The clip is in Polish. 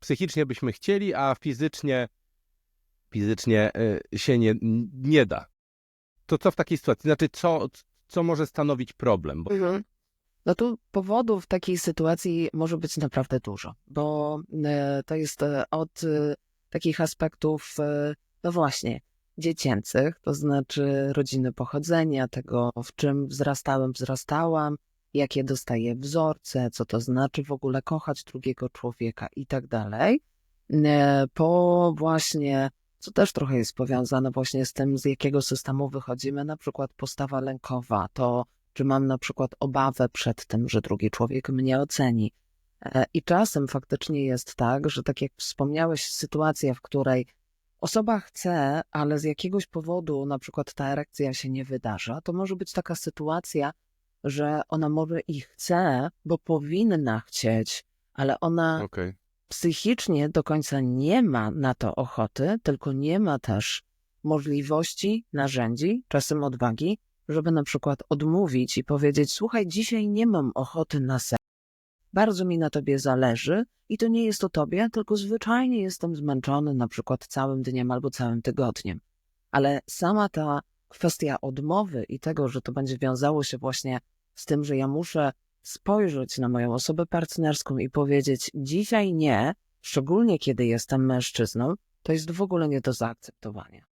psychicznie byśmy chcieli, a fizycznie, fizycznie y, się nie, nie da. To co w takiej sytuacji? Znaczy, co, co może stanowić problem? Bo, Mhm. No tu powodów takiej sytuacji może być naprawdę dużo, bo e, to jest e, od e, takich aspektów, e, no właśnie, dziecięcych, to znaczy rodziny pochodzenia, tego, w czym wzrastałem, wzrastałam, jakie dostaję wzorce, co to znaczy w ogóle kochać drugiego człowieka i tak dalej, po właśnie, co też trochę jest powiązane właśnie z tym, z jakiego systemu wychodzimy, na przykład postawa lękowa, to czy mam na przykład obawę przed tym, że drugi człowiek mnie oceni. E, I czasem faktycznie jest tak, że tak jak wspomniałeś, sytuacja, w której osoba chce, ale z jakiegoś powodu na przykład ta erekcja się nie wydarza, to może być taka sytuacja, że ona może i chce, bo powinna chcieć, ale ona Okej. psychicznie do końca nie ma na to ochoty, tylko nie ma też możliwości, narzędzi, czasem odwagi, żeby na przykład odmówić i powiedzieć: Słuchaj, dzisiaj nie mam ochoty na seks. Bardzo mi na tobie zależy i to nie jest o tobie, tylko zwyczajnie jestem zmęczony na przykład całym dniem albo całym tygodniem. Ale sama ta kwestia odmowy i tego, że to będzie wiązało się właśnie z tym, że ja muszę spojrzeć na moją osobę partnerską i powiedzieć: Dzisiaj nie, szczególnie kiedy jestem mężczyzną, to jest w ogóle nie do zaakceptowania.